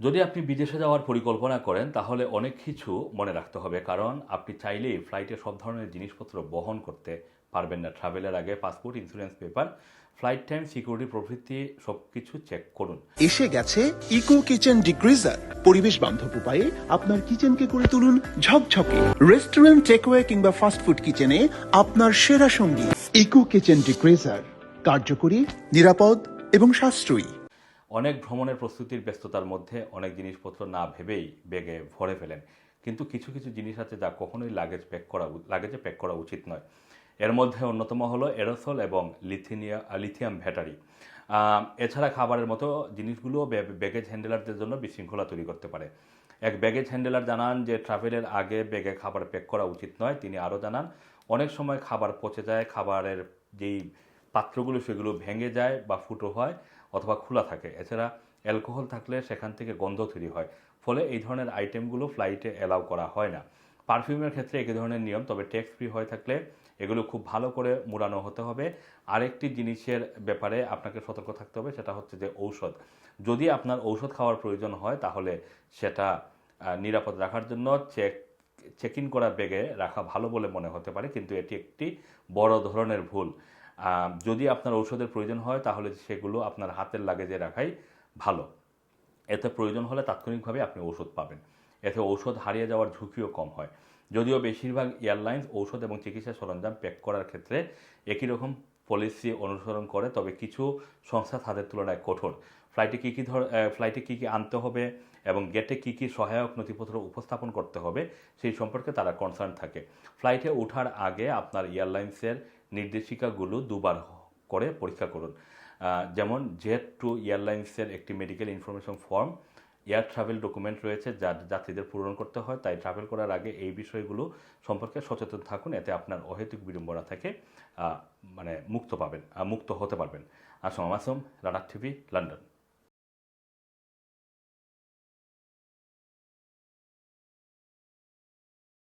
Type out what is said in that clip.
যদি আপনি বিদেশে যাওয়ার পরিকল্পনা করেন, তাহলে অনেক কিছু মনে রাখতে হবে। কারণ আপনি চাইলেই ফ্লাইটে সব ধরনের জিনিসপত্র বহন করতে পারবেন না। ট্রাভেলের আগে passport insurance paper flight time security প্রভৃতি সব কিছু চেক করুন। এসে গেছে ইকো কিচেন ডিগ্রিজার পরিবেশ বান্ধব উপায়ে আপনার কিচেনকে করে তুলুন ঝকঝকে। রেস্টুরেন্ট টেকওয়ে কিংবা ফাস্টফুড কিচেনে আপনার সেরা সঙ্গী। ইকো কিচেন ডিগ্রিজার কার্যকরী, নিরাপদ এবং সাশ্রয়ী। অনেক ভ্রমণের প্রস্তুতির ব্যস্ততার মধ্যে অনেক জিনিসপত্র না ভেবেই ব্যাগে ভরে ফেলেন। কিন্তু কিছু কিছু জিনিস আছে যা কখনোই লাগেজ প্যাক করা লাগেজে প্যাক করা উচিত নয়। এর মধ্যে অন্যতম হলো এরোসল এবং লিথিনিয়া লিথিয়াম ব্যাটারি এছাড়া খাবারের মতো জিনিসগুলো ব্যাগেজ হ্যান্ডেলারদের জন্য বিশৃঙ্খলা তৈরি করতে পারে। এক ব্যাগেজ হ্যান্ডেলার জানান যে, ট্রাভেলের আগে ব্যাগে খাবার প্যাক করা উচিত নয়। তিনি আরও জানান, অনেক সময় খাবার পচে যায়, খাবারের যেই পাত্রগুলো সেগুলো ভেঙে যায় বা ফুটো হয় অথবা খোলা থাকে। এছাড়া অ্যালকোহল থাকলে সেখান থেকে গন্ধ তৈরি হয়। ফলে এই ধরনের আইটেমগুলো ফ্লাইটে অ্যালাউ করা হয় না। পারফিউমের ক্ষেত্রে একই ধরনের নিয়ম, তবে ট্যাক্স ফ্রি হয়ে থাকলে এগুলো খুব ভালো করে মুড়ানো হতে হবে। আরেকটি জিনিসের ব্যাপারে আপনাকে সতর্ক থাকতে হবে, সেটা হচ্ছে যে ঔষধ। যদি আপনার ঔষধ খাওয়ার প্রয়োজন হয়, তাহলে সেটা নিরাপদ রাখার জন্য চেক চেক ইন করা ব্যাগে রাখা ভালো বলে মনে হতে পারে, কিন্তু এটি একটি বড় ধরনের ভুল। যদি আপনার ঔষধের প্রয়োজন হয়, তাহলে সেগুলো আপনার হাতের লাগেজে রাখাই ভালো। এতে প্রয়োজন হলে তাৎক্ষণিকভাবে আপনি ঔষধ পাবেন। এতে ঔষধ হারিয়ে যাওয়ার ঝুঁকিও কম হয়। যদিও বেশিরভাগ এয়ারলাইন্স ঔষধ এবং চিকিৎসা সরঞ্জাম প্যাক করার ক্ষেত্রে একই রকম পলিসি অনুসরণ করে, তবে কিছু সংস্থা তাদের তুলনায় কঠোর। ফ্লাইটে কী কী ধর ফ্লাইটে কী কী আনতে হবে এবং গেটে কী কী সহায়ক নথিপত্র উপস্থাপন করতে হবে, সেই সম্পর্কে তারা কনসার্ন থাকে। ফ্লাইটে ওঠার আগে আপনার এয়ারলাইন্সের নির্দেশিকাগুলো দুবার করে পরীক্ষা করুন। যেমন জেড টু এয়ারলাইন্সের একটি medical information form, air travel document রয়েছে যা যাত্রীদের পূরণ করতে হয়, তাই ট্রাভেল করার আগে এই বিষয়গুলো সম্পর্কে সচেতন থাকুন, এতে আপনার অহেতুক বিড়ম্বনা থেকে মানে মুক্ত পাবেন মুক্ত হতে পারবেন। Assam Masum radar TV, London.